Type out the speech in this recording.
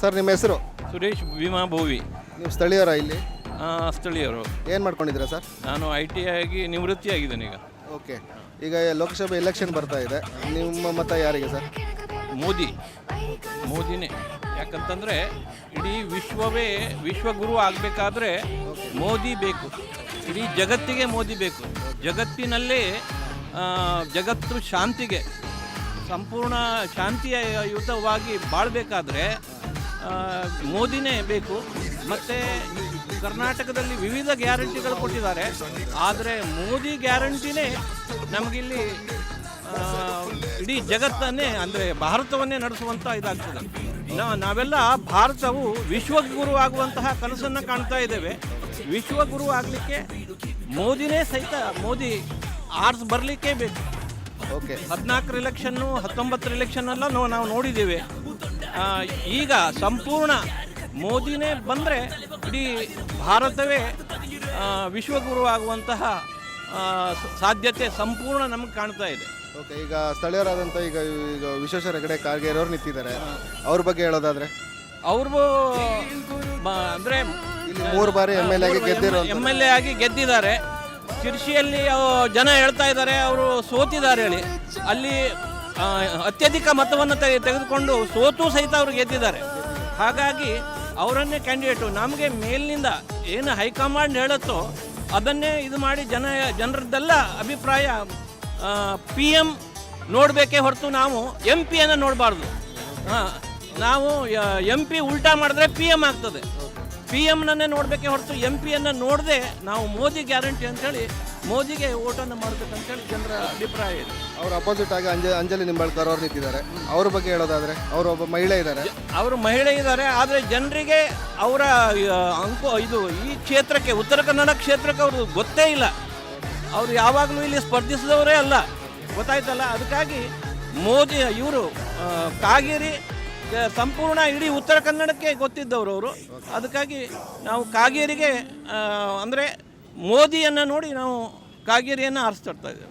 Sir ನಿಮ್ಮ ಹೆಸರು? ಸುರೇಶ್ ಭೀಮಾ ಭೋವಿ. ನೀವು ಸ್ಥಳೀಯರ ಇಲ್ಲಿ? ಆ, ಸ್ಥಳೀಯರು. ಏನು ಮಾಡ್ಕೊಂಡಿದ್ದೀರಾ ಸರ್? ನಾನು ಐ ಟಿ ಆಗಿ ನಿವೃತ್ತಿಯಾಗಿದ್ದೇನೆ ಈಗ. ಓಕೆ. ಈಗ ಲೋಕಸಭೆ ಎಲೆಕ್ಷನ್ ಬರ್ತಾ ಇದೆ. ನಿಮ್ಮ ಮತ ಯಾರಿಗೆ ಸರ್? ಮೋದಿ. ಮೋದಿನೇ. ಯಾಕಂತಂದರೆ ಇಡೀ ವಿಶ್ವವೇ ವಿಶ್ವಗುರು ಆಗಬೇಕಾದ್ರೆ ಮೋದಿ ಬೇಕು. ಇಡೀ ಜಗತ್ತಿಗೆ ಮೋದಿ ಬೇಕು. ಜಗತ್ತಿನಲ್ಲೇ ಆ, ಜಗತ್ತು ಶಾಂತಿಗೆ ಸಂಪೂರ್ಣ ಶಾಂತಿಯುತವಾಗಿ ಬಾಳಬೇಕಾದ್ರೆ ಮೋದಿನೇ ಬೇಕು. ಮತ್ತು ಕರ್ನಾಟಕದಲ್ಲಿ ವಿವಿಧ ಗ್ಯಾರಂಟಿಗಳು ಕೊಟ್ಟಿದ್ದಾರೆ. ಆದರೆ ಮೋದಿ ಗ್ಯಾರಂಟಿನೇ ನಮಗಿಲ್ಲಿ ಇಡೀ ಜಗತ್ತನ್ನೇ ಅಂದರೆ ಭಾರತವನ್ನೇ ನಡೆಸುವಂಥ ಇದಾಗ್ತದೆ. ನಾವೆಲ್ಲ ಭಾರತವು ವಿಶ್ವಗುರು ಆಗುವಂತಹ ಕನಸನ್ನು ಕಾಣ್ತಾ ಇದ್ದೇವೆ. ವಿಶ್ವಗುರು ಆಗಲಿಕ್ಕೆ ಮೋದಿನೇ ಸಹಿತ ಮೋದಿ ಆರ್ಸ್ ಬರಲಿಕ್ಕೆ ಬೇಕು. ಓಕೆ ಹದಿನಾಲ್ಕರ ಇಲೆಕ್ಷನ್ನು ಹತ್ತೊಂಬತ್ತರ ಎಲೆಕ್ಷನ್ನೆಲ್ಲ ನಾವು ನೋಡಿದ್ದೇವೆ. ಈಗ ಸಂಪೂರ್ಣ ಮೋದಿನೇ ಬಂದರೆ ಇಡೀ ಭಾರತವೇ ವಿಶ್ವಗುರು ಆಗುವಂತಹ ಸಾಧ್ಯತೆ ಸಂಪೂರ್ಣ ನಮಗೆ ಕಾಣ್ತಾ ಇದೆ. ಓಕೆ ಈಗ ಸ್ಥಳೀಯರಾದಂಥ ಈಗ ಈಗ ವಿಶ್ವೇಶ್ವರ ಹೆಗಡೆ ಕಾಗೇರವ್ರು ನಿಂತಿದ್ದಾರೆ. ಅವ್ರ ಬಗ್ಗೆ ಹೇಳೋದಾದ್ರೆ? ಅವ್ರಿಗೂ ಅಂದರೆ ಮೂರು ಬಾರಿ ಎಂ ಎಲ್ ಆಗಿ ಗೆದ್ದಿರೋ ಎಂ ಎಲ್ ಎ ಆಗಿ ಗೆದ್ದಿದ್ದಾರೆ. ಶಿರ್ಷಿಯಲ್ಲಿ ಜನ ಹೇಳ್ತಾ ಇದ್ದಾರೆ ಅವರು ಸೋತಿದ್ದಾರೆ ಹೇಳಿ. ಅಲ್ಲಿ ಅತ್ಯಧಿಕ ಮತವನ್ನು ತೆಗೆ, ತೆಗೆದುಕೊಂಡು ಸೋತು ಸಹಿತ ಅವರು ಗೆದ್ದಿದ್ದಾರೆ. ಹಾಗಾಗಿ ಅವರನ್ನೇ ಕ್ಯಾಂಡಿಡೇಟು ನಮಗೆ ಮೇಲಿನಿಂದ ಏನು ಹೈಕಮಾಂಡ್ ಹೇಳುತ್ತೋ ಅದನ್ನೇ ಇದು ಮಾಡಿ ಜನ, ಜನರದ್ದೆಲ್ಲ ಅಭಿಪ್ರಾಯ ಪಿ ಎಂ ನೋಡಬೇಕೇ ಹೊರತು ನಾವು ಎಂ ಪಿಯನ್ನು ನೋಡಬಾರ್ದು. ನಾವು ಎಂ ಪಿ ಉಲ್ಟಾ ಮಾಡಿದ್ರೆ ಪಿ ಎಂ ಆಗ್ತದೆ. ಪಿ ಎಮ್ನನ್ನೇ ನೋಡಬೇಕೇ ಹೊರತು ಎಂ ಪಿಯನ್ನು ನೋಡದೆ ನಾವು ಮೋದಿ ಗ್ಯಾರಂಟಿ ಅಂತೇಳಿ ಮೋದಿಗೆ ಓಟನ್ನು ಮಾಡಬೇಕಂತೇಳಿ ಜನರ ಅಭಿಪ್ರಾಯ ಇದೆ. ಅವ್ರ ಅಪೋಸಿಟ್ ಆಗಿ ಅಂಜ ಅಂಜಲಿ ನಿಂಬಾಳ್ಕರ್ ಅವ್ರು ನಿಂತಿದ್ದಾರೆ ಅವ್ರ ಬಗ್ಗೆ ಹೇಳೋದಾದ್ರೆ ಅವರು ಒಬ್ಬ ಮಹಿಳೆ ಇದ್ದಾರೆ. ಅವರು ಮಹಿಳೆ ಇದ್ದಾರೆ ಆದರೆ ಜನರಿಗೆ ಅವರ ಅಂಕು ಇದು ಈ ಕ್ಷೇತ್ರಕ್ಕೆ ಉತ್ತರ ಕನ್ನಡ ಕ್ಷೇತ್ರಕ್ಕೆ ಅವರು ಗೊತ್ತೇ ಇಲ್ಲ. ಅವರು ಯಾವಾಗಲೂ ಇಲ್ಲಿ ಸ್ಪರ್ಧಿಸಿದವರೇ ಅಲ್ಲ. ಗೊತ್ತಾಯ್ತಲ್ಲ? ಅದಕ್ಕಾಗಿ ಮೋದಿ ಇವರು ಕಾಗೇರಿ ಸಂಪೂರ್ಣ ಇಡೀ ಉತ್ತರ ಕನ್ನಡಕ್ಕೆ ಗೊತ್ತಿದ್ದವರು ಅವರು. ಅದಕ್ಕಾಗಿ ನಾವು ಕಾಗೇರಿಗೆ ಅಂದರೆ ಮೋದಿಯನ್ನು ನೋಡಿ ನಾವು ಕಾಗೇರಿಯನ್ನು ಆರಿಸ್ತಾ ಇದ್ದೇವೆ.